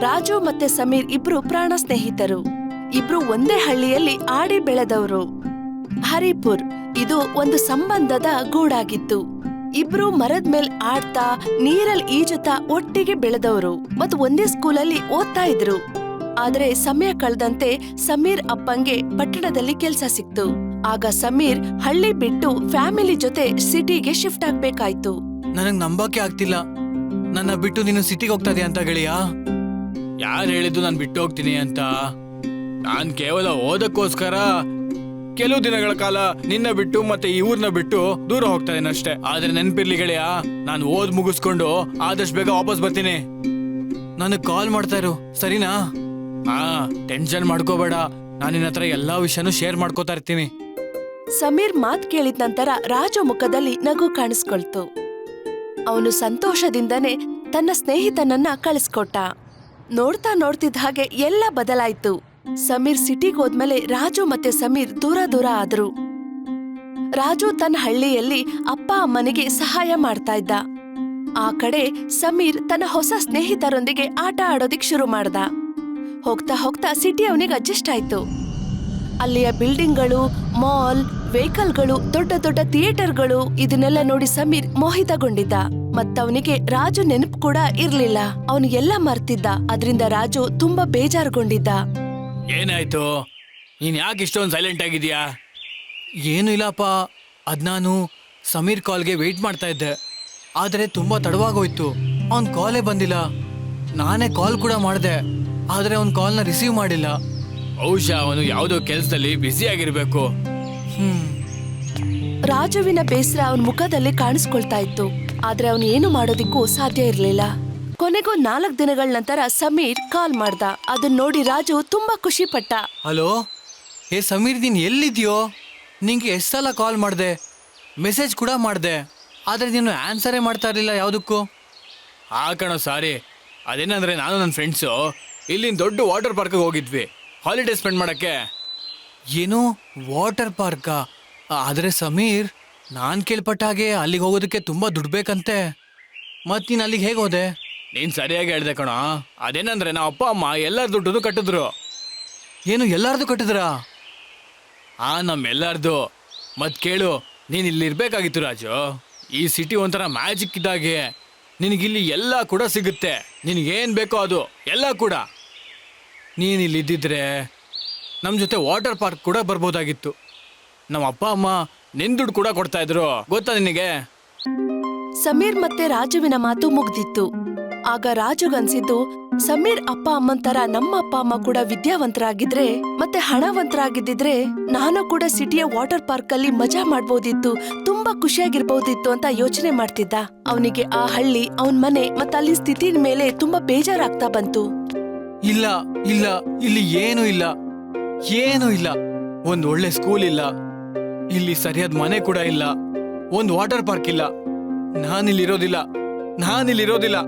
ರಾಜು ಮತ್ತೆ ಸಮೀರ್ ಇಬ್ರು ಪ್ರಾಣ ಸ್ನೇಹಿತರು. ಇಬ್ರು ಒಂದೇ ಹಳ್ಳಿಯಲ್ಲಿ ಆಡಿ ಬೆಳೆದವರು. ಹರಿಪುರ್, ಇದು ಒಂದು ಸಂಬಂಧದ ಗೂಡಾಗಿತ್ತು. ಇಬ್ರು ಮರದ ಮೇಲ್ ಆಡ್ತಾ ನೀರಲ್ ಈಜುತ್ತಾ ಒಟ್ಟಿಗೆ ಬೆಳೆದವರು ಮತ್ತು ಒಂದೇ ಸ್ಕೂಲಲ್ಲಿ ಓದ್ತಾ ಇದ್ರು. ಆದ್ರೆ ಸಮಯ ಕಳೆದಂತೆ ಸಮೀರ್ ಅಪ್ಪಂಗೆ ಪಟ್ಟಣದಲ್ಲಿ ಕೆಲ್ಸ ಸಿಕ್ತು. ಆಗ ಸಮೀರ್ ಹಳ್ಳಿ ಬಿಟ್ಟು ಫ್ಯಾಮಿಲಿ ಜೊತೆ ಸಿಟಿಗೆ ಶಿಫ್ಟ್ ಆಗ್ಬೇಕಾಯ್ತು. ನನಗ್ ನಂಬಕ್ಕೆ ಆಗ್ತಿಲ್ಲ. ನನ್ನ ಬಿಟ್ಟು ನೀನು ಸಿಟಿಗೆ ಹೋಗ್ತಾ ಅಂತ ಗೆಳೆಯ ಯಾರು ಹೇಳಿದ್ದು ನಾನು ಬಿಟ್ಟು ಹೋಗ್ತೀನಿ ಅಂತ? ನಾನು ಕೇವಲ ಓದಕ್ಕೋಸ್ಕರ ಕೆಲವು ದಿನಗಳ ಕಾಲ ನಿನ್ನ ಬಿಟ್ಟು ಮತ್ತೆ ಈ ಊರ್ನ ಬಿಟ್ಟು ದೂರ ಹೋಗ್ತಾ ಇದ್ದೀನಿ ಅಷ್ಟೇ. ಆದ್ರೆ ನೆನ್ಪಿರ್ಲಿ ಗೆಳೆಯ, ನಾನು ಓದ್ ಮುಗಿಸ್ಕೊಂಡು ಆದಷ್ಟು ಬೇಗ ವಾಪಸ್ ಬರ್ತೀನಿ. ನನಗೆ ಕಾಲ್ ಮಾಡ್ತಾ ಇರು ಸರಿನಾ? ಹಾ ಟೆನ್ಷನ್ ಮಾಡ್ಕೋಬೇಡ. ನಾನು ನಿನ್ನ ಹತ್ರ ಎಲ್ಲಾ ವಿಷಯನೂ ಶೇರ್ ಮಾಡ್ಕೋತಾ ಇರ್ತೀನಿ. ಸಮೀರ್ ಮಾತ್ ಕೇಳಿದ ನಂತರ ರಾಜು ಮುಖದಲ್ಲಿ ನಗು ಕಾಣಿಸ್ಕೊಳ್ತು. ಅವನು ಸಂತೋಷದಿಂದನೇ ತನ್ನ ಸ್ನೇಹಿತನನ್ನ ಕಳಿಸ್ಕೊಟ್ಟ. ನೋಡ್ತಾ ನೋಡ್ತಿದ್ದ ಹಾಗೆ ಎಲ್ಲ ಬದಲಾಯ್ತು. ಸಮೀರ್ ಸಿಟಿಗೆ ಹೋದ್ಮೇಲೆ ರಾಜು ಮತ್ತೆ ಸಮೀರ್ ದೂರ ದೂರ ಆದ್ರು. ರಾಜು ತನ್ನ ಹಳ್ಳಿಯಲ್ಲಿ ಅಪ್ಪ ಅಮ್ಮನಿಗೆ ಸಹಾಯ ಮಾಡ್ತಾ ಇದ್ದ. ಆ ಕಡೆ ಸಮೀರ್ ತನ್ನ ಹೊಸ ಸ್ನೇಹಿತರೊಂದಿಗೆ ಆಟ ಆಡೋದಿಕ್ ಶುರು ಮಾಡ್ದ. ಹೋಗ್ತಾ ಹೋಗ್ತಾ ಸಿಟಿ ಅವನಿಗೆ ಅಡ್ಜಸ್ಟ್ ಆಯ್ತು. ಅಲ್ಲಿಯ ಬಿಲ್ಡಿಂಗ್ಗಳು, ಮಾಲ್, ವೆಹಿಕಲ್ಗಳು, ದೊಡ್ಡ ದೊಡ್ಡ ಥಿಯೇಟರ್ಗಳು, ಇದನ್ನೆಲ್ಲ ನೋಡಿ ಸಮೀರ್ ಮೋಹಿತಗೊಂಡಿದ್ದ. ಮತ್ತವನಿಗೆ ರಾಜು ನೆನಪು ಕೂಡ ಇರ್ಲಿಲ್ಲ. ಅವನು ಎಲ್ಲ ಮರ್ತಿದ್ದ. ಅದರಿಂದ ರಾಜು ತುಂಬಾ ಬೇಜಾರುಗೊಂಡಿದ್ದ. ಏನಾಯ್ತು? ನೀನ್ ಯಾಕೆ ಇಷ್ಟೊಂದು ಸೈಲೆಂಟ್ ಆಗಿದ್ಯಾ ಏನು ಇಲ್ಲಪ್ಪ. ಅದ್ ನಾನು ಸಮೀರ್ ಕಾಲ್ಗೆ ವೆಯ್ಟ್ ಮಾಡ್ತಾ ಇದ್ದೆ. ಆದರೆ ತುಂಬಾ ತಡವಾಗೋಯ್ತು. ಅವನ್ ಕಾಲೇ ಬಂದಿಲ್ಲ. ನಾನೇ ಕಾಲ್ ಕೂಡ ಮಾಡಿದೆ. ಆದರೆ ಅವನ್ ಕಾಲ್ನ ರಿಸೀವ್ ಮಾಡಿಲ್ಲ. ಬಹುಶಃ ಅವನು ಯಾವುದೋ ಕೆಲಸದಲ್ಲಿ ಬ್ಯುಸಿ ಆಗಿರ್ಬೇಕು. ಹ್ಮ್. ರಾಜುವಿನ ಬೇಸರ ಅವನ ಮುಖದಲ್ಲಿ ಕಾಣಿಸ್ಕೊಳ್ತಾ ಇತ್ತು. ಆದ್ರೆ ಅವನು ಏನು ಮಾಡೋದಿಕ್ಕೂ ಸಾಧ್ಯ ಇರಲಿಲ್ಲ. ಕೊನೆಗೂ ನಾಲ್ಕು ದಿನಗಳ ನಂತರ ಸಮೀರ್ ಕಾಲ್ ಮಾಡ್ದ. ಅದನ್ನ ನೋಡಿ ರಾಜು ತುಂಬಾ ಖುಷಿ ಪಟ್ಟ. ಹಲೋ? ಏ ಸಮೀರ್ ನೀನು ಎಲ್ಲಿದ್ಯೋ? ನಿಂಗೆ ಎಷ್ಟು ಸಲ ಕಾಲ್ ಮಾಡಿದೆ? ಮೆಸೇಜ್ ಕೂಡ ಮಾಡಿದೆ. ಆದರೆ ನೀನು ಆನ್ಸರೇ ಮಾಡ್ತಾ ಇರಲಿಲ್ಲ ಯಾವುದಕ್ಕೂ. ಆ ಕಣೋ ಸಾರಿ. ಅದೇನಂದ್ರೆ ನಾನು ನನ್ನ ಫ್ರೆಂಡ್ಸು. ಇಲ್ಲಿನ ದೊಡ್ಡ ವಾಟರ್ ಪಾರ್ಕ್ ಹೋಗಿದ್ವಿ. ಹಾಲಿಡೇ ಸ್ಪೆಂಡ್ ಮಾಡೋಕ್ಕೆ. ಏನು? ವಾಟರ್ ಪಾರ್ಕಾ? ಆದರೆ ಸಮೀರ್ ನಾನು ಕೇಳ್ಪಟ್ಟ ಹಾಗೆ ಅಲ್ಲಿಗೆ ಹೋಗೋದಕ್ಕೆ ತುಂಬ ದುಡ್ಡು ಬೇಕಂತೆ. ಮತ್ತು ನೀನು ಅಲ್ಲಿಗೆ ಹೇಗೆ ಹೋದೆ? ನೀನು ಸರಿಯಾಗಿ ಹೇಳ್ದೆ ಕಣ. ಅದೇನಂದ್ರೆ ನಮ್ಮ ಅಪ್ಪ ಅಮ್ಮ ಎಲ್ಲರ ದುಡ್ಡು ಕಟ್ಟಿದ್ರು. ಏನು ಎಲ್ಲಾರ್ದು ಕಟ್ಟಿದ್ರಾ? ಆ ನಮ್ಮೆಲ್ಲಾರ್ದು ಮತ್ ಕೇಳು ನೀನ್ ಇಲ್ಲಿ ಇರ್ಬೇಕಾಗಿತ್ತು ರಾಜು. ಈ ಸಿಟಿ ಒಂಥರ ಮ್ಯಾಜಿಕ್ ಇದ್ದಾಗೆ ನಿನಗಿಲ್ಲಿ ಎಲ್ಲ ಕೂಡ ಸಿಗುತ್ತೆ. ನಿನಗೇನು ಬೇಕೋ ಅದು ಎಲ್ಲ ಕೂಡ. ನೀನು ಇಲ್ಲಿ ಇದ್ದಿದ್ರೆ ನಮ್ಮ ಜೊತೆ ವಾಟರ್ ಪಾರ್ಕ್ ಕೂಡ ಬರ್ಬೋದಾಗಿತ್ತು. ನಮ್ಮ ಅಪ್ಪ ಅಮ್ಮ ನಿನ್ ದುಡ್ಡು ಕೂಡ ಕೊಡ್ತಾ ಇದ್ರು. ಗೊತ್ತಾ ನಿನಗೆ? ಸಮೀರ್ ಮತ್ತೆ ರಾಜುವಿನ ಮಾತು ಮುಗ್ದಿತ್ತು. ಆಗ ರಾಜುಗನ್ಸಿದ್ದು ಸಮೀರ್ ಅಪ್ಪ ಅಮ್ಮನ್ ತರ ನಮ್ಮ ಅಪ್ಪ ಅಮ್ಮ ಕೂಡ ವಿದ್ಯಾವಂತರಾಗಿದ್ರೆ ಮತ್ತೆ ಹಣವಂತರಾಗಿದ್ದಿದ್ರೆ ನಾನು ಕೂಡ ಸಿಟಿಯ ವಾಟರ್ ಪಾರ್ಕ್ ಅಲ್ಲಿ ಮಜಾ ಮಾಡ್ಬೋದಿತ್ತು ತುಂಬಾ ಖುಷಿಯಾಗಿರ್ಬೋದಿತ್ತು ಅಂತ ಯೋಚನೆ ಮಾಡ್ತಿದ್ದ. ಅವನಿಗೆ ಆ ಹಳ್ಳಿ ಅವನ್ ಮನೆ ಮತ್ತೆ ಅಲ್ಲಿ ಸ್ಥಿತಿ ಮೇಲೆ ತುಂಬಾ ಬೇಜಾರಾಗ್ತಾ ಬಂತು. ಇಲ್ಲ ಇಲ್ಲ ಇಲ್ಲಿ ಏನೂ ಇಲ್ಲ. ಏನೂ ಇಲ್ಲ. ಒಂದ್ ಒಳ್ಳೆ ಸ್ಕೂಲ್ ಇಲ್ಲ. ಇಲ್ಲಿ ಸರಿಯಾದ ಮನೆ ಕೂಡ ಇಲ್ಲ. ಒಂದ್ ವಾಟರ್ ಪಾರ್ಕ್ ಇಲ್ಲ. ನಾನಿಲ್ಲಿರೋದಿಲ್ಲ. ನಾನಿಲ್ಲಿರೋದಿಲ್ಲ.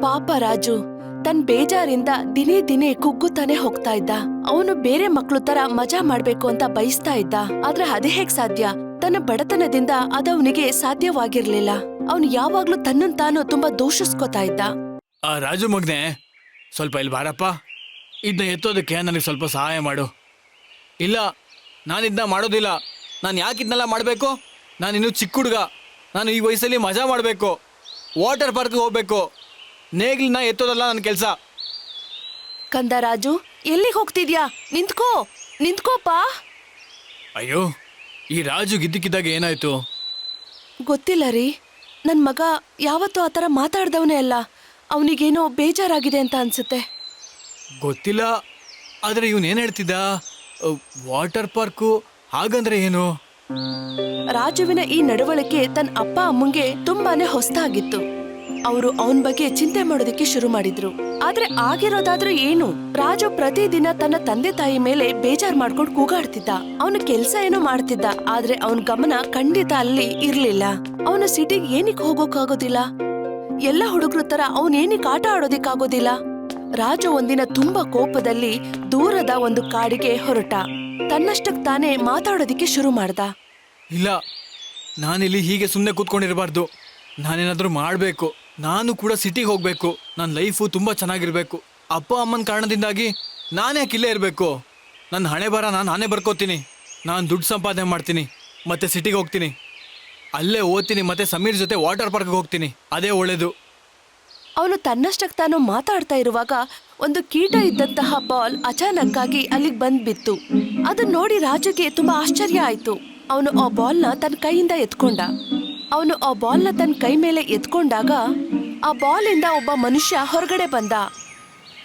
ಪಾಪ ರಾಜು ತನ್ ಬೇಜಾರಿಂದ ದಿನೇ ದಿನೇ ಕುಗ್ಗುತ್ತಾನೆ ಹೋಗ್ತಾ ಇದ್ದ. ಅವನು ಬೇರೆ ಮಕ್ಳು ತರ ಮಜಾ ಮಾಡ್ಬೇಕು ಅಂತ ಬಯಸ್ತಾ ಇದ್ದ. ಆದ್ರೆ ಅದೇ ಹೇಗ್ ಸಾಧ್ಯ? ತನ್ನ ಬಡತನದಿಂದ ಅದವನಿಗೆ ಸಾಧ್ಯವಾಗಿರ್ಲಿಲ್ಲ. ಅವನು ಯಾವಾಗ್ಲೂ ತನ್ನನ್ ತಾನು ತುಂಬಾ ದೂಷಿಸ್ಕೋತಾ ಇದ್ದ. ಆ ರಾಜು ಮಗ್ನೆ ಸ್ವಲ್ಪ ಇಲ್ಲಿ ಬಾರಪ್ಪ. ಇದನ್ನ ಎತ್ತೋದಕ್ಕೆ ನನಗೆ ಸ್ವಲ್ಪ ಸಹಾಯ ಮಾಡು. ಇಲ್ಲ ನಾನು ಇದನ್ನ ಮಾಡೋದಿಲ್ಲ. ನಾನು ಯಾಕೆ ಇದನ್ನೆಲ್ಲ ಮಾಡಬೇಕು? ನಾನು ಇನ್ನೂ ಚಿಕ್ಕ ಹುಡುಗ. ನಾನು ಈ ವಯಸ್ಸಲ್ಲಿ ಮಜಾ ಮಾಡಬೇಕು. ವಾಟರ್ ಪಾರ್ಕ್ಗೆ ಹೋಗ್ಬೇಕು. ನೇಗಿಲನ್ನ ಎತ್ತೋದಲ್ಲ ನನ್ನ ಕೆಲಸ. ಕಂದ ರಾಜು ಎಲ್ಲಿಗೆ ಹೋಗ್ತಿದ್ಯಾ? ನಿಂತ್ಕೋ. ನಿಂತ್ಕೋಪ್ಪ. ಅಯ್ಯೋ ಈ ರಾಜು ಗಿದ್ದಕ್ಕಿದ್ದಾಗ ಏನಾಯ್ತು? ಗೊತ್ತಿಲ್ಲ ರೀ. ನನ್ನ ಮಗ ಯಾವತ್ತೂ ಆತರ ಮಾತಾಡ್ದವನೇ ಅಲ್ಲ. ಅವನಿಗೇನೋ ಬೇಜಾರಾಗಿದೆ ಅಂತ ಅನ್ಸುತ್ತೆ. ಗೊತ್ತಿಲ್ಲ. ಆದರೆ ಇವನು ಏನು ಹೇಳ್ತಿದ್ದ? ವಾಟರ್ ಪಾರ್ಕು ಹಾಗಂದ್ರೆ ಏನು? ರಾಜುವಿನ ಈ ನಡವಳಿಕೆ ತನ್ನ ಅಪ್ಪ ಅಮ್ಮಂಗೆ ತುಂಬಾನೇ ಹೊಸ್ತಾಗಿತ್ತು ಅವರು ಅವನ್ ಬಗ್ಗೆ ಚಿಂತೆ ಮಾಡೋದಕ್ಕೆ ಶುರು ಮಾಡಿದ್ರು. ಆದ್ರೆ ಆಗಿರೋದಾದ್ರೂ ಏನು? ರಾಜು ಪ್ರತಿದಿನ ತನ್ನ ತಂದೆ ತಾಯಿ ಮೇಲೆ ಬೇಜಾರ್ ಮಾಡ್ಕೊಂಡು ಕೂಗಾಡ್ತಿದ್ದ. ಅವನ ಕೆಲ್ಸ ಏನೋ ಮಾಡ್ತಿದ್ದ. ಆದ್ರೆ ಅವನ ಗಮನ ಖಂಡಿತ ಅಲ್ಲಿ ಇರ್ಲಿಲ್ಲ. ಅವನ ಸಿಟಿಗೆ ಏನಕ್ಕೆ ಹೋಗೋಕಾಗೋದಿಲ್ಲ? ಎಲ್ಲ ಹುಡುಗರ ತರ ಅವನ್ ಏನಕ್ಕೆ ಆಟ ಆಡೋದಿಕ್ಕಾಗೋದಿಲ್ಲ? ರಾಜು ಒಂದಿನ ತುಂಬಾ ಕೋಪದಲ್ಲಿ ದೂರದ ಒಂದು ಕಾಡಿಗೆ ಹೊರಟ. ತನ್ನಷ್ಟಕ್ ತಾನೇ ಮಾತಾಡೋದಿಕ್ಕೆ ಶುರು ಮಾಡ್ದ. ಇಲ್ಲ, ನಾನಿಲ್ಲಿ ಹೀಗೆ ಸುಮ್ಮನೆ ಕೂತ್ಕೊಂಡಿರಬಾರ್ದು. ನಾನೇನಾದರೂ ಮಾಡಬೇಕು. ನಾನು ಕೂಡ ಸಿಟಿಗೆ ಹೋಗ್ಬೇಕು. ನನ್ನ ಲೈಫು ತುಂಬಾ ಚೆನ್ನಾಗಿರ್ಬೇಕು. ಅಪ್ಪ ಅಮ್ಮನ ಕಾರಣದಿಂದಾಗಿ ನಾನೇ ಇಲ್ಲೇ ಇರಬೇಕು. ನನ್ನ ಹಣೆ ಬರ ನಾನು ನಾನೇ ಬರ್ಕೋತೀನಿ. ನಾನು ದುಡ್ಡು ಸಂಪಾದನೆ ಮಾಡ್ತೀನಿ. ಮತ್ತೆ ಸಿಟಿಗೆ ಹೋಗ್ತೀನಿ. ಅಲ್ಲೇ ಓದ್ತೀನಿ, ಮತ್ತೆ ಸಮೀರ್ ಜೊತೆ ವಾಟರ್ ಪಾರ್ಕ್ಗೆ ಹೋಗ್ತೀನಿ. ಅದೇ ಒಳ್ಳೇದು. ಅವನು ತನ್ನಷ್ಟಕ್ಕೆ ತಾನು ಮಾತಾಡ್ತಾ ಇರುವಾಗ ಒಂದು ಕೀಟ ಇದ್ದಂತಹ ಬಾಲ್ ಅಚಾನಕ್ಕಾಗಿ ಅಲ್ಲಿಗೆ ಬಂದ್ ಬಿತ್ತು ಅದನ್ನ ನೋಡಿ ರಾಜುಗೆ ತುಂಬಾ ಆಶ್ಚರ್ಯ ಆಯ್ತು. ಅವನು ಆ ಬಾಲ್ನ ತನ್ನ ಕೈಯಿಂದ ಎತ್ಕೊಂಡ. ಅವನು ಆ ಬಾಲ್ನ ತನ್ನ ಕೈ ಮೇಲೆ ಎತ್ಕೊಂಡಾಗ ಆ ಬಾಲಿಂದ ಒಬ್ಬ ಮನುಷ್ಯ ಹೊರಗಡೆ ಬಂದ.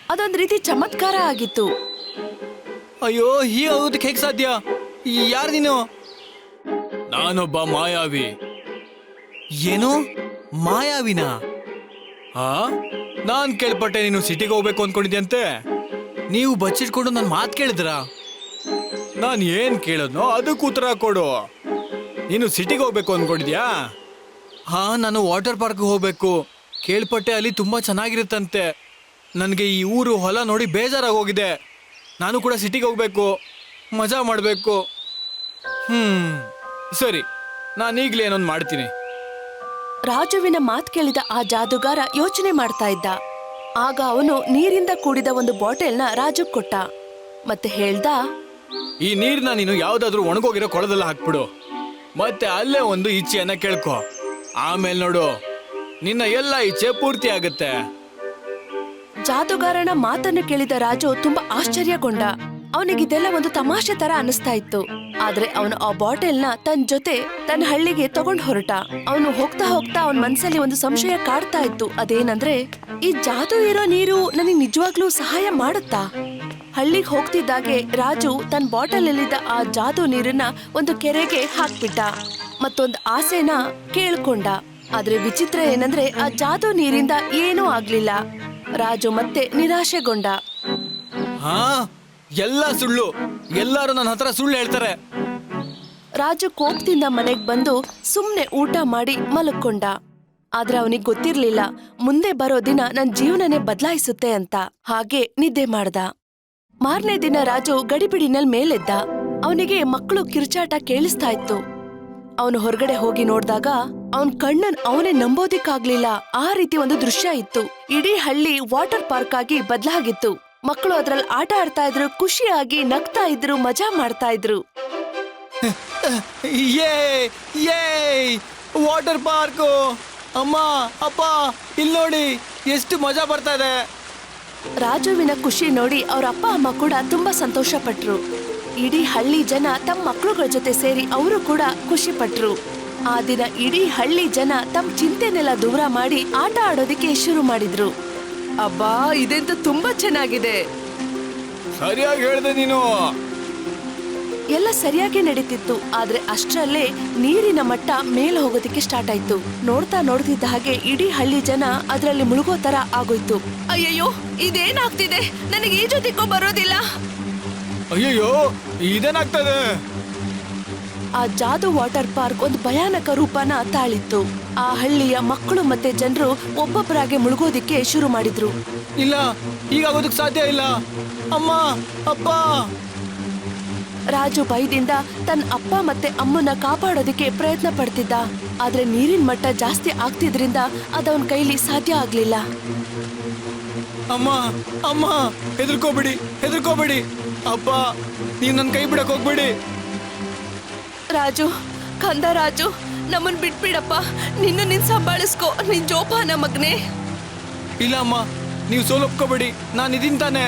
ಅದೊಂದ್ ರೀತಿ ಚಮತ್ಕಾರ ಆಗಿತ್ತು. ಅಯ್ಯೋ ಈ ಆಗೋದಕ್ಕೆ ಹೇಗೆ ಸಾಧ್ಯ? ಯಾರು ನೀನು? ನಾನೊಬ್ಬ ಮಾಯಾವಿ. ಏನು? ಮಾಯಾವಿನ? ಹಾ? ನಾನ್ ಕೇಳ್ಪಟ್ಟೆ ನೀನು ಸಿಟಿಗೆ ಹೋಗ್ಬೇಕು ಅನ್ಕೊಂಡಿದ್ಯಂತೆ. ನೀವು ಬಚ್ಚಿಟ್ಕೊಂಡು ನನ್ನ ಮಾತು ಕೇಳಿದ್ರ? ನಾನು ಏನ್ ಕೇಳೋದ್ನೋ ಅದಕ್ಕೆ ಉತ್ತರ ಕೊಡು. ನೀನು ಸಿಟಿಗೆ ಹೋಗ್ಬೇಕು ಅನ್ಕೊಂಡಿದ್ಯಾ? ಹಾ, ನಾನು ವಾಟರ್ ಪಾರ್ಕ್ ಹೋಗ್ಬೇಕು. ಕೇಳ್ಪಟ್ಟೆ ಅಲ್ಲಿ ತುಂಬಾ ಚೆನ್ನಾಗಿರುತ್ತಂತೆ. ನನಗೆ ಈ ಊರು ಹೊಲ ನೋಡಿ ಬೇಜಾರಾಗಿ ಹೋಗಿದೆ. ನಾನು ಕೂಡ ಸಿಟಿಗೆ ಹೋಗ್ಬೇಕು. ಮಜಾ ಮಾಡಬೇಕು. ಹ್ಮ್, ಸರಿ. ನಾನು ಈಗಲೇ ಏನೊಂದು ಮಾಡ್ತೀನಿ. ರಾಜುವಿನ ಮಾತು ಕೇಳಿದ ಆ ಜಾದುಗಾರ ಯೋಚನೆ ಮಾಡ್ತಾ ಇದ್ದ. ಆಗ ಅವನು ನೀರಿಂದ ಕೂಡಿದ ಒಂದು ಬಾಟಲ್ನ ರಾಜು ಕೊಟ್ಟ. ಮತ್ತೆ ಹೇಳ್ದ ಈ ನೀರ್ನ ನೀನು ಯಾವ್ದಾದ್ರೂ ಒಣಗೋಗಿರೋ ಕೊಳದಲ್ಲ ಹಾಕ್ಬಿಡು. ಮತ್ತೆ ಅಲ್ಲೇ ಒಂದು ಇಚ್ಛೆಯನ್ನ ಕೇಳ್ಕೊ. ಆಮೇಲೆ ನೋಡು ನಿನ್ನ ಎಲ್ಲ ಇಚ್ಛೆ ಪೂರ್ತಿ ಆಗುತ್ತೆ. ಜಾದುಗಾರನ ಮಾತನ್ನು ಕೇಳಿದ ರಾಜು ತುಂಬಾ ಆಶ್ಚರ್ಯಗೊಂಡ. ಅವನಿಗಿದೆಲ್ಲ ಒಂದು ತಮಾಷೆ ತರ ಅನಿಸ್ತಾ ಇತ್ತು. ಆದ್ರೆ ಅವನು ಆ ಬಾಟಲ್ನ ತನ್ನ ಜೊತೆ ತನ್ನ ಹಳ್ಳಿಗೆ ತಗೊಂಡ್ ಹೊರಟ. ಅವನು ಹೋಗ್ತಾ ಹೋಗ್ತಾ ಅವನ ಮನ್ಸಲ್ಲಿ ಒಂದು ಸಂಶಯ ಕಾಡ್ತಾ ಇತ್ತು. ಅದೇನಂದ್ರೆ, ಈ ಜಾದು ಇರೋ ನೀರು ನನಗೆ ನಿಜವಾಗ್ಲೂ ಸಹಾಯ ಮಾಡುತ್ತಾ? ಹಳ್ಳಿಗೆ ಹೋಗ್ತಿದ್ದಾಗೆ ರಾಜು ತನ್ನ ಬಾಟಲ್ ಅಲ್ಲಿದ್ದ ಆ ಜಾದು ನೀರನ್ನ ಒಂದು ಕೆರೆಗೆ ಹಾಕ್ಬಿಟ್ಟ. ಮತ್ತೊಂದು ಆಸೆನ ಕೇಳ್ಕೊಂಡ. ಆದ್ರೆ ವಿಚಿತ್ರ ಏನಂದ್ರೆ, ಆ ಜಾದು ನೀರಿಂದ ಏನೂ ಆಗ್ಲಿಲ್ಲ. ರಾಜು ಮತ್ತೆ ನಿರಾಶೆಗೊಂಡ. ಎಲ್ಲ ಸುಳ್ಳು. ಎಲ್ಲರೂ ನನ್ನ ಹತ್ರ ಸುಳ್ಳು ಹೇಳ್ತಾರೆ. ರಾಜು ಕೋಪದಿಂದ ಮನೆಗ್ ಬಂದು ಸುಮ್ನೆ ಊಟ ಮಾಡಿ ಮಲಕ್ಕೊಂಡ ಆದ್ರೆ ಅವನಿಗೆ ಗೊತ್ತಿರ್ಲಿಲ್ಲ, ಮುಂದೆ ಬರೋ ದಿನ ನನ್ ಜೀವನನೇ ಬದಲಾಯಿಸುತ್ತೆ ಅಂತ. ಹಾಗೆ ನಿದ್ದೆ ಮಾಡ್ದ. ಮಾರನೇ ದಿನ ರಾಜು ಗಡಿಬಿಡಿನಲ್ ಮೇಲೆದ್ದ. ಅವನಿಗೆ ಮಕ್ಕಳು ಕಿರ್ಚಾಟ ಕೇಳಿಸ್ತಾ ಇತ್ತು. ಅವನು ಹೊರಗಡೆ ಹೋಗಿ ನೋಡ್ದಾಗ ಅವನ್ ಕಣ್ಣನ್ ಅವನೇ ನಂಬೋದಿಕ್ಕಾಗ್ಲಿಲ್ಲ. ಆ ರೀತಿ ಒಂದು ದೃಶ್ಯ ಇತ್ತು. ಇಡೀ ಹಳ್ಳಿ ವಾಟರ್ ಪಾರ್ಕ್ ಆಗಿ ಬದಲಾಗಿತ್ತು. ಮಕ್ಕಳು ಅದ್ರಲ್ಲಿ ಆಟ ಆಡ್ತಾ ಇದ್ರು ಖುಷಿಯಾಗಿ ನಗ್ತಾ ಇದ್ರು ಮಜಾ ಮಾಡ್ತಾ ಇದ್ರು. Water park. ಅಮ್ಮ ಅಪ್ಪ ಇಲ್ಲಿ ನೋಡಿ ಎಷ್ಟು ಮಜಾ ಬರ್ತಾ ಇದೆ. ರಾಜುವಿನ ಖುಷಿ ನೋಡಿ ಅವ್ರ ಅಪ್ಪ ಅಮ್ಮ ಕೂಡ ತುಂಬಾ ಸಂತೋಷ ಪಟ್ರು ಇಡೀ ಹಳ್ಳಿ ಜನ ತಮ್ಮ ಮಕ್ಕಳುಗಳ ಜೊತೆ ಸೇರಿ ಅವರು ಕೂಡ ಖುಷಿ ಪಟ್ರು. ಆ ದಿನ ಇಡೀ ಹಳ್ಳಿ ಜನ ತಮ್ಮ ಚಿಂತೆನೆಲ್ಲ ದೂರ ಮಾಡಿ ಆಟ ಆಡೋದಕ್ಕೆ ಶುರು ಮಾಡಿದ್ರು. ಅಬ್ಬಾ ಇದೆಂತ ತುಂಬಾ ಚೆನ್ನಾಗಿದೆ. ಸರಿಯಾಗಿ ಹೇಳ್ದೆ ನೀನು. ಎಲ್ಲ ಸರಿಯಾಗಿ ನಡೀತಿತ್ತು ಆದ್ರೆ ಅಷ್ಟರಲ್ಲೇ ನೀರಿನ ಮಟ್ಟ ಮೇಲೆ ಹೋಗೋದಿಕ್ಕೆ ಸ್ಟಾರ್ಟ್ ಆಯ್ತು. ನೋಡ್ತಾ ನೋಡ್ತಿದ್ದ ಹಾಗೆ ಇಡೀ ಹಳ್ಳಿ ಜನ ಅದರಲ್ಲಿ ಮುಳುಗೋ ತರ ಆಗೋಯ್ತು. ಅಯ್ಯಯ್ಯೋ ಇದೇನಾಗ್ತಿದೆ? ನನಗೆ ಈಜೋದಿಕ್ಕೂ ಬರೋದಿಲ್ಲ. ಅಯ್ಯಯ್ಯೋ ಇದೇನಾಗ್ತದೆ? ಆ ಜಾದು ವಾಟರ್ ಪಾರ್ಕ್ ಒಂದು ಭಯಾನಕ ರೂಪನ ತಾಳಿತ್ತು. ಆ ಹಳ್ಳಿಯ ಮಕ್ಕಳು ಮತ್ತೆ ಜನರು ಒಬ್ಬೊಬ್ಬರಾಗಿ ಮುಳುಗೋದಿಕ್ಕೆ ಶುರು ಮಾಡಿದ್ರು. ಇಲ್ಲ ಈಗ ಸಾಧ್ಯ ಇಲ್ಲ. ಅಮ್ಮ ಅಪ್ಪ. ರಾಜು ಭಯದಿಂದ ತನ್ನ ಅಪ್ಪ ಮತ್ತೆ ಅಮ್ಮನ ಕಾಪಾಡೋದಕ್ಕೆ ಪ್ರಯತ್ನ ಪಡ್ತಿದ್ದ. ಆದ್ರೆ ನೀರಿನ ಮಟ್ಟ ಜಾಸ್ತಿ ಆಗ್ತಿದ್ರಿಂದ ಅದವನ್ ಕೈಲಿ ಸಾಧ್ಯ ಆಗ್ಲಿಲ್ಲ. ಅಮ್ಮ ಅಮ್ಮ ಹೆದರ್ಕೋಬೇಡಿ ಹೆದರ್ಕೋಬೇಡಿ. ಅಪ್ಪ ನೀನ್ ನನ್ನ ಕೈ ಬಿಡಕ್ ಹೋಗ್ಬೇಡಿ. ರಾಜು ಕಂದ ರಾಜು ನಮ್ಮನ್ ಬಿಟ್ಬಿಡಪ್ಪ. ನಿನ್ನ ನಿನ್ ಸಂಭಾಳಿಸ್ಕೋ. ನಿನ್ ಜೋಪಾನ ಮಗ್ನೆ. ಇಲ್ಲ ಅಮ್ಮ ನೀವು ಸೋಲೊಪ್ಕೋಬೇಡಿ. ನಾನು ಇದೀನ್ ತಾನೆ.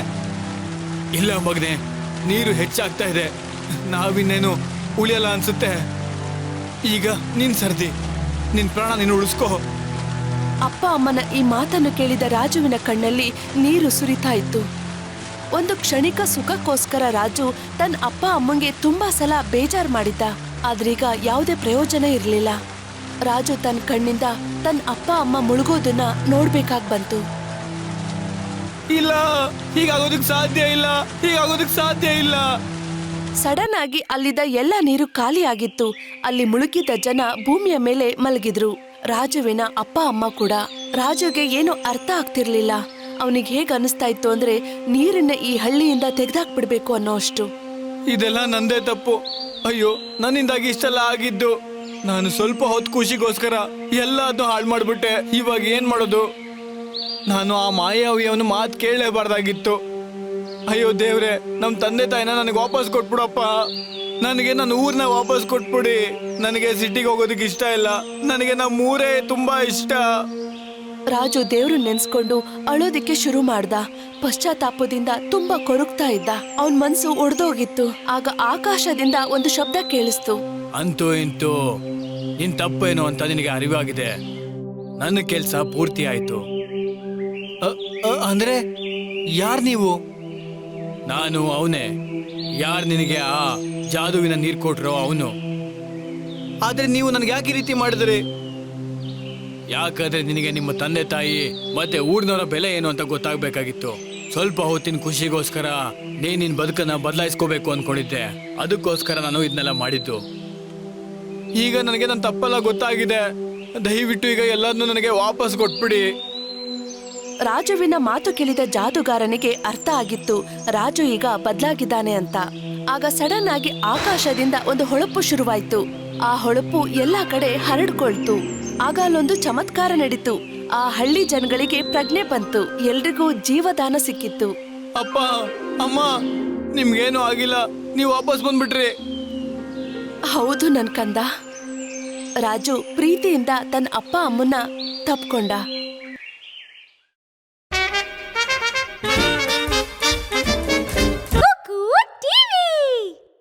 ಇಲ್ಲ ಮಗ್ನೆ ನೀರು ಹೆಚ್ಚಾಗ್ತಾ ಇದೆ. ನಾವಿನ್ನೇನು ಉಳಿಯಲ್ಲ ಅನ್ಸುತ್ತೆ? ಈಗ ನಿನ್ ಸರ್ದಿ. ನಿನ್ ಪ್ರಾಣ ನೀನು ಉಳಿಸ್ಕೋ. ಅಪ್ಪ ಅಮ್ಮನ ಈ ಮಾತನ್ನು ಕೇಳಿದ ರಾಜುವಿನ ಕಣ್ಣಲ್ಲಿ ನೀರು ಸುರಿತಾ ಇತ್ತು. ಒಂದು ಕ್ಷಣಿಕ ಸುಖಕ್ಕೋಸ್ಕರ ರಾಜು ತನ್ನ ಅಪ್ಪ ಅಮ್ಮಂಗೆ ತುಂಬಾ ಸಲ ಬೇಜಾರು ಮಾಡಿದ್ದ. ಆದ್ರೀಗ ಯಾವುದೇ ಪ್ರಯೋಜನ ಇರಲಿಲ್ಲ. ರಾಜು ತನ್ನ ಕಣ್ಣಿಂದ ತನ್ನ ಅಪ್ಪ ಅಮ್ಮ ಮುಳುಗೋದನ್ನ ನೋಡ್ಬೇಕಾಗ್ ಬಂತು. ಇಲ್ಲ ಹೀಗಾಗೋದಕ್ ಸಾಧ್ಯ ಇಲ್ಲ ಹೀಗಾಗೋದಕ್ ಸಾಧ್ಯ ಇಲ್ಲ. ಸಡನ್ ಆಗಿ ಅಲ್ಲಿದ್ದ ಎಲ್ಲ ನೀರು ಖಾಲಿಯಾಗಿತ್ತು ಅಲ್ಲಿ ಮುಳುಗಿದ್ದ ಜನ ಭೂಮಿಯ ಮೇಲೆ ಮಲಗಿದ್ರು. ರಾಜುವಿನ ಅಪ್ಪ ಅಮ್ಮ ಕೂಡ. ರಾಜುಗೆ ಏನು ಅರ್ಥ ಆಗ್ತಿರ್ಲಿಲ್ಲ. ಅವನಿಗೆ ಹೇಗ ಅನಿಸ್ತಾ ಇತ್ತು ಅಂದ್ರೆ ನೀರನ್ನ ಈ ಹಳ್ಳಿಯಿಂದ ತೆಗೆದಾಕ್ಬಿಡ್ಬೇಕು ಅನ್ನೋ ಅಷ್ಟು. ಇದೆಲ್ಲ ನಂದೇ ತಪ್ಪು. ಅಯ್ಯೋ, ನನ್ನಿಂದಾಗಿ ಇಷ್ಟೆಲ್ಲ ಆಗಿದ್ದು. ನಾನು ಸ್ವಲ್ಪ ಹೊತ್ತು ಖುಷಿಗೋಸ್ಕರ ಎಲ್ಲದನ್ನು ಹಾಳು ಮಾಡ್ಬಿಟ್ಟೆ. ಇವಾಗ ಏನ್ ಮಾಡೋದು? ನಾನು ಆ ಮಾಯಾವಿಯವನು ಮಾತು ಕೇಳಲೇಬಾರ್ದಾಗಿತ್ತು ಅಯ್ಯೋ ದೇವ್ರೆ ನಮ್ಮ ತಂದೆ ತಾಯಿನ ನನಗೆ ವಾಪಸ್ ಕೊಟ್ಬಿಡಪ್ಪ. ನನಗೆ ನನ್ನ ಊರನ್ನ ವಾಪಸ್ ಕೊಟ್ಬಿಡಿ. ನನಗೆ ಸಿಟಿಗೆ ಹೋಗೋದಕ್ಕೆ ಇಷ್ಟ ಇಲ್ಲ. ನನಗೆ ನಮ್ಮ ಊರೇ ತುಂಬಾ ಇಷ್ಟ. ರಾಜು ದೇವ್ರು ನೆನ್ಸ್ಕೊಂಡು ಅಳೋದಿಕ್ಕೆ ಶುರು ಮಾಡ್ದ. ಪಶ್ಚಾತ್ತಾಪದಿಂದ ತುಂಬಾ ಕೊರಗ್ತಾ ಇದ್ದ. ಅವನ್ ಮನ್ಸು ಒಡೆದೋಗಿತ್ತು. ಆಗ ಆಕಾಶದಿಂದ ಒಂದು ಶಬ್ದ ಕೇಳಿಸ್ತು. ಅಂತೂ ಇಂತೂ ನಿನ್ ತಪ್ಪೇನು ಅಂತ ನಿನಗೆ ಅರಿವಾಗಿದೆ. ನನ್ನ ಕೆಲಸ ಪೂರ್ತಿ ಆಯ್ತು. ಅ- ಅ- ಅಂದ್ರೆ ಯಾರ್ ನೀವು? ನಾನು ಅವನೇ. ಯಾರ್ ನಿನಗೆ ಆ ಜಾದುವಿನ ನೀರ್ ಕೊಟ್ರೋ ಅವನು. ಆದ್ರೆ ನೀವು ನನ್ಗೆ ಯಾಕೆ ಈ ರೀತಿ ಮಾಡಿದ್ರಿ? ಯಾಕಂದ್ರೆ ನಿನಗೆ ನಿಮ್ಮ ತಂದೆ ತಾಯಿ ಮತ್ತೆ ಊರಿನವರ ಬೆಲೆ ಏನು ಅಂತ ಗೊತ್ತಾಗ್ಬೇಕಾಗಿತ್ತು. ಸ್ವಲ್ಪ ಹೊತ್ತಿನ ಖುಷಿಗೋಸ್ಕರ ನೀ ನಿನ್ ಬದುಕನ್ನ ಬದಲಾಯಿಸ್ಕೋಬೇಕು ಅನ್ಕೊಂಡಿದ್ದೆ. ಅದಕ್ಕೋಸ್ಕರ ನಾನು ಇದನ್ನೆಲ್ಲ ಮಾಡಿದ್ದು. ಈಗ ನನಗೆ ನನ್ನ ತಪ್ಪೆಲ್ಲ ಗೊತ್ತಾಗಿದೆ. ದಯವಿಟ್ಟು ಈಗ ಎಲ್ಲದನ್ನು ನನಗೆ ವಾಪಸ್ ಕೊಟ್ಬಿಡಿ. ರಾಜುವಿನ ಮಾತು ಕೇಳಿದ ಜಾದುಗಾರನಿಗೆ ಅರ್ಥ ಆಗಿತ್ತು. ರಾಜು ಈಗ ಬದಲಾಗಿದ್ದಾನೆ ಅಂತ. ಆಗ ಸಡನ್ ಆಗಿ ಆಕಾಶದಿಂದ ಒಂದು ಹೊಳಪು ಶುರುವಾಯ್ತು. ಆ ಹೊಳಪು ಎಲ್ಲಾ ಕಡೆ ಹರಡ್ಕೊಳ್ತು. ಆಗ ಅಲ್ಲೊಂದು ಚಮತ್ಕಾರ ನಡೀತು. ಆ ಹಳ್ಳಿ ಜನಗಳಿಗೆ ಪ್ರಜ್ಞೆ ಬಂತು. ಎಲ್ರಿಗೂ ಜೀವದಾನ ಸಿಕ್ಕಿತ್ತು. ಅಪ್ಪ ಅಮ್ಮ ನಿಮ್ಗೇನು ಆಗಿಲ್ಲ. ನೀವು ವಾಪಸ್ ಬಂದ್ಬಿಟ್ರಿ. ಹೌದು ನನ್ ಕಂದ. ರಾಜು ಪ್ರೀತಿಯಿಂದ ತನ್ನ ಅಪ್ಪ ಅಮ್ಮನ್ನ ತಪ್ಕೊಂಡ.